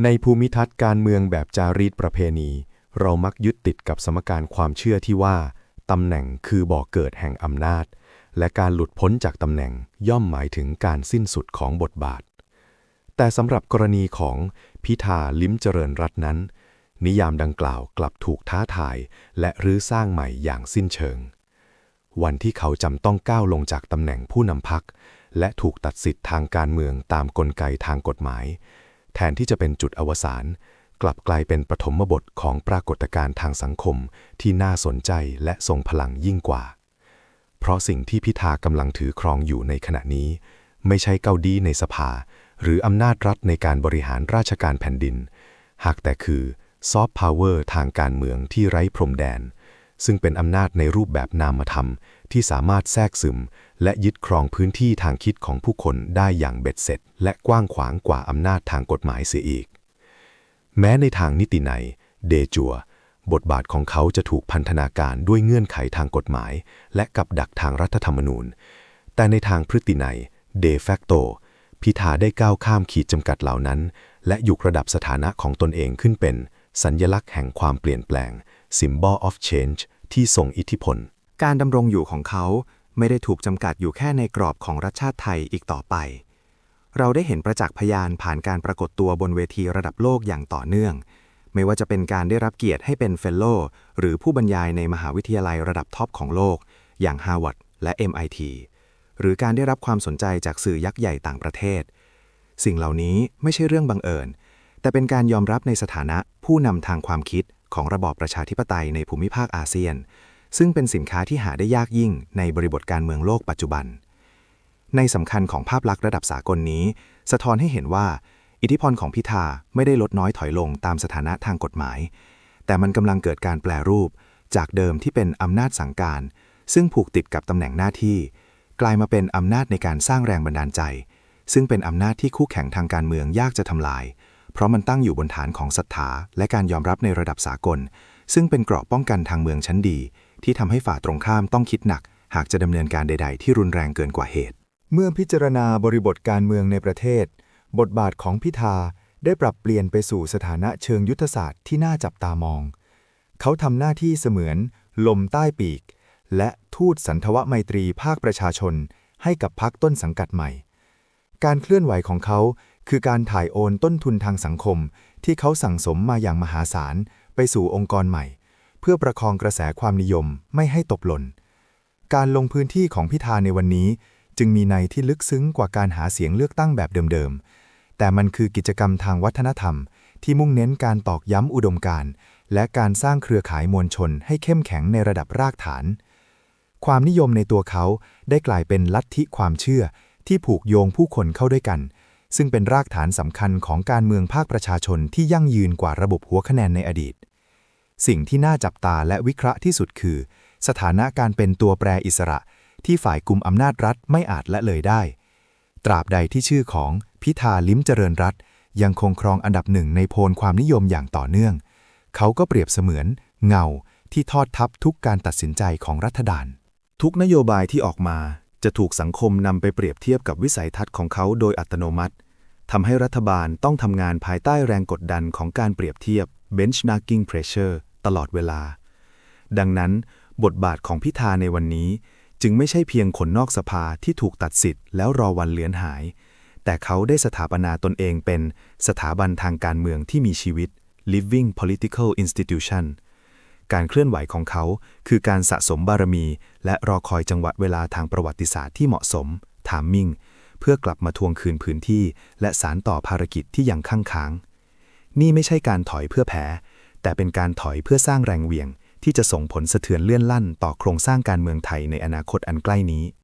ในภูมิทัศน์การเมืองแบบจารีตประเพณี เรามักยึดติดกับสมการความเชื่อที่ว่าตำแหน่งคือบ่อกเกิดแห่งอำนาจ และการหลุดพ้นจากตำแหน่งย่อมหมายถึงการสิ้นสุดของบทบาท แต่สำหรับกรณีของพิธาลิ้มเจริญรัตน์นั้น นิยามดังกล่าวกลับถูกท้าทาย และรื้อสร้างใหม่อย่างสิ้นเชิง วันที่เขาจำต้องก้าวลงจากตำแหน่งผู้นำพัก และถูกตัดสิทธิ์ทางการเมืองตามกลไกทางกฎหมาย แทนที่จะเป็นจุดอวสานกลับกลายเป็นปฐมบทของปรากฏการณ์ทางสังคมที่น่าสนใจและทรงพลังยิ่งกว่า เพราะสิ่งที่พิธากำลังถือครองอยู่ในขณะนี้ ไม่ใช่เก้าดี้ในสภา หรืออำนาจรัฐในการบริหารราชการแผ่นดิน หากแต่คือซอฟต์พาวเวอร์ทางการเมืองที่ไร้พรมแดน ซึ่งเป็นอำนาจในรูปแบบนามธรรม ที่สามารถแทรกซึม และยึดครองพื้นที่ทางคิดของผู้คนได้อย่างเบ็ดเสร็จ และกว้างขวางกว่าอำนาจทางกฎหมายเสียอีก แม้ในทางนิตินัยเดจัว บทบาทของเขาจะถูกพันธนาการด้วยเงื่อนไขทางกฎหมาย และกับดักทางรัฐธรรมนูญ แต่ในทางพฤตินัยเดฟ a คโตพิธาได้ก้าวข้ามขีดจำกัดเหล่านั้น และยกระดับสถานะของตนเองขึ้นเป็น สัญญลักษณ์แห่งความเปลี่ยนแปลง symbol of change ที่ทรงอิทธิพล การดำรงอยู่ของเขาไม่ได้ถูกจำกัดอยู่แค่ในกรอบของรัฐชาติไทยอีกต่อไป เราได้เห็นประจักษ์พยานผ่านการปรากฏตัวบนเวทีระดับโลกอย่างต่อเนื่อง ไม่ว่าจะเป็นการได้รับเกียรติให้เป็นเฟลโลหรือผู้บรรยายในมหาวิทยาลัยระดับท็อปของโลก อย่าง Harvard และ MIT หรือการได้รับความสนใจจากสื่อยักษ์ใหญ่ต่างประเทศ สิ่งเหล่านี้ไม่ใช่เรื่องบังเอิญ แต่เป็นการยอมรับในสถานะผู้นำทางความคิด ของระบอบประชาธิปไตยในภูมิภาคอาเซียน ซึ่งเป็นสินค้าที่หาได้ยากยิ่งในบริบทการเมืองโลกปัจจุบัน ในสำคัญของภาพลักษณ์ระดับสากลนี้ สะท้อนให้เห็นว่า อิทธิพลของพิธาไม่ได้ลดน้อยถอยลงตามสถานะทางกฎหมาย แต่มันกำลังเกิดการแปลรูป จากเดิมที่เป็นอำนาจสั่งการ ซึ่งผูกติดกับตำแหน่งหน้าที่ กลายมาเป็นอำนาจในการสร้างแรงบันดาลใจ ซึ่งเป็นอำนาจที่คู่แข่งทางการเมืองยากจะทำลาย เพราะมันตั้งอยู่บนฐานของศรัทธาและการยอมรับในระดับสากล ซึ่งเป็นเกราะป้องกันทางเมืองชั้นดี ที่ทำให้ฝ่าตรงข้ามต้องคิดหนัก หากจะดำเนินการใด ๆ ที่รุนแรงเกินกว่าเหตุ เมื่อพิจารณาบริบทการเมืองในประเทศ บทบาทของพิธาได้ปรับเปลี่ยนไปสู่สถานะเชิงยุทธศาสตร์ที่น่าจับตามอง เขาทำหน้าที่เสมือน ลมใต้ปีก และทูตสันทวไมตรีภาคประชาชน ให้กับพักต้นสังกัดใหม่ การเคลื่อนไหวของเขา คือการถ่ายโอนต้นทุนทางสังคม ที่เขาสั่งสมมาอย่างมหาศาล ไปสู่องค์กรใหม่ เพื่อประคองกระแสความนิยมไม่ให้ตกหล่น การลงพื้นที่ของพิธาในวันนี้ จึงมีในที่ลึกซึ้งกว่าการหาเสียงเลือกตั้งแบบเดิมๆ แต่มันคือกิจกรรมทางวัฒนธรรม ที่มุ่งเน้นการตอกย้ำอุดมการณ์ และการสร้างเครือข่ายมวลชนให้เข้มแข็งในระดับรากฐาน ความนิยมในตัวเขาได้กลายเป็นลัทธิความเชื่อที่ผูกโยงผู้คนเข้าด้วยกัน ซึ่งเป็นรากฐานสำคัญของการเมืองภาคประชาชนที่ยั่งยืนกว่าระบบหัวคะแนนในอดีต สิ่งที่น่าจับตาและวิเคราะห์ที่สุดคือ สถานะการเป็นตัวแปรอิสระ ที่ฝ่ายกลุ่มอำนาจรัฐไม่อาจละเลยได้ ตราบใดที่ชื่อของพิธาลิ้มเจริญรัฐ ยังคงครองอันดับหนึ่งในโพลความนิยมอย่างต่อเนื่อง เขาก็เปรียบเสมือน เงาที่ทอดทับทุกการตัดสินใจของรัฐดาลทุกนโยบายที่ออกมา จะถูกสังคมนำไปเปรียบเทียบกับวิสัยทัศน์ของเขาโดยอัตโนมัติทำให้รัฐบาลต้องทำงานภายใต้แรงกดดันของการเปรียบเทียบ benchmarking pressure ตลอดเวลา ดังนั้น บทบาทของพิธาในวันนี้ จึงไม่ใช่เพียงคนนอกสภาที่ถูกตัดสิทธิ์แล้วรอวันเลือนหาย แต่เขาได้สถาปนาตนเองเป็นสถาบันทางการเมืองที่มีชีวิต living political institution การเคลื่อนไหวของเขา คือการสะสมบารมี และรอคอยจังหวะเวลาทางประวัติศาสตร์ที่เหมาะสม ถามมิ่งเพื่อกลับมาทวงคืนพื้นที่ และสารต่อภารกิจที่ยังค้างค้าง นี่ไม่ใช่การถอยเพื่อแพ้ แต่เป็นการถอยเพื่อสร้างแรงเหวี่ยง ที่จะส่งผลสะเทือนเลื่อนลั่นต่อโครงสร้างการเมืองไทยในอนาคตอันใกล้นี้